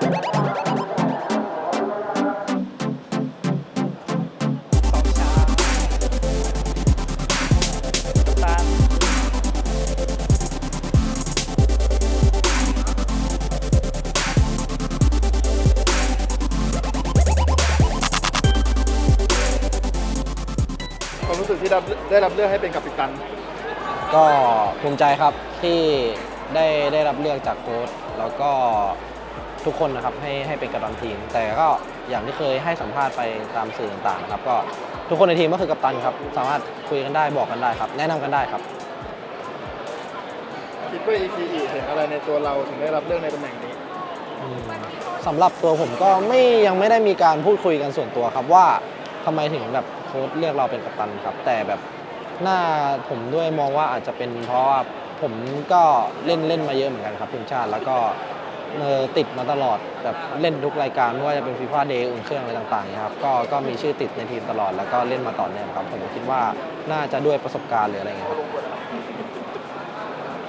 ความรู้สึกที่ได้รับเลือกให้เป็นกัปตัน ก็ภูมิใจครับที่ได้ได้รับเลือกจากโค้ชแล้วก็ ทุกคนนะครับให้ให้เป็นกัปตันทีม แต่ก็อย่างที่เคยให้สัมภาษณ์ไปตามสื่อต่างๆนะครับก็ทุกคนในทีมก็คือกัปตันครับ สามารถคุยกันได้บอกกันได้ครับ แนะนำกันได้ครับคิดว่า ECE เห็นอะไรในตัวเราถึงได้รับเลือกในตำแหน่งนี้อืมสำหรับตัวผมก็ไม่ยังไม่ได้มีการพูดคุยกันส่วนตัวครับว่าทำไมถึงแบบโค้ชเลือกเราเป็นกัปตันครับ แต่แบบหน้าผมด้วยมองว่าอาจจะเป็นเพราะว่าผมก็เล่นเล่นมาเยอะเหมือนกันครับทีมชาติแล้วก็ เออติดมาตลอดแบบเล่นทุกรายการไม่ว่าจะเป็นฟีฟ่าเดย์อุ่นเครื่องอะไรต่างๆเนะครับก็ก็มีชื่อติดในทีมตลอดแล้วก็เล่นมาต่อเนื่องครับผมคิดว่าน่าจะด้วยประสบการณ์หรืออะไรเงี้ยครับ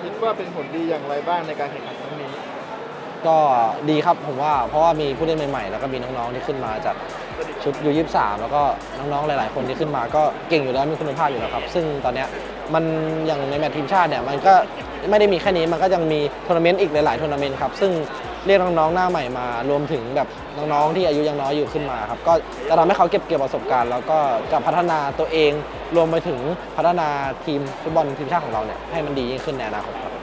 คิดว่าเป็นผลดีอย่างไรบ้างในการแข่งขันครั้งนี้ ก็ดีครับผมว่าเพราะว่ามีผู้เล่นใหม่ๆ แล้วก็มีน้องๆที่ขึ้นมาจากชุดยูยี่สามแล้วก็น้องๆหลาย ๆ คนที่ขึ้นมาก็เก่งอยู่แล้วมีคุณภาพอยู่แล้วครับ ซึ่งตอนเนี้ยมันอย่างในแมตช์ทีมชาติเนี่ยมันก็ ไม่ได้มีแค่นี้มันก็ยังมีทัวร์นาเมนต์อีกหลายๆทัวร์นาเมนต์ครับซึ่งเรียกน้องๆหน้าใหม่มารวมถึงแบบน้องๆที่อายุยังน้อยอยู่ขึ้นมาครับก็จะทำให้เขาเก็บเกี่ยวประสบการณ์ แล้วก็จะพัฒนาตัวเองรวมไปถึงพัฒนาทีมฟุตบอลทีมชาติของเราเนี่ยให้มันดียิ่งขึ้นในอนาคตครับ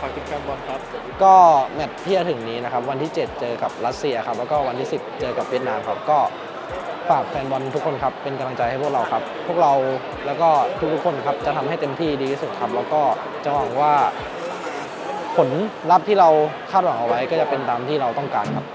ฝากถึงแฟนบอลครับ ก็แมตช์ที่จะถึงนี้นะครับวันที่ 7 เจอกับรัสเซียครับแล้วก็วันที่ 10 เจอกับเวียดนามครับก็ ฝากแฟนบอลทุกคนครับเป็นกำลังใจให้พวกเราครับ พวกเราแล้วก็ทุกๆคนครับจะทำให้เต็มที่ดีที่สุดครับ แล้วก็จะหวังว่าผลลัพธ์ที่เราคาดหวังเอาไว้ก็จะเป็นตามที่เราต้องการครับ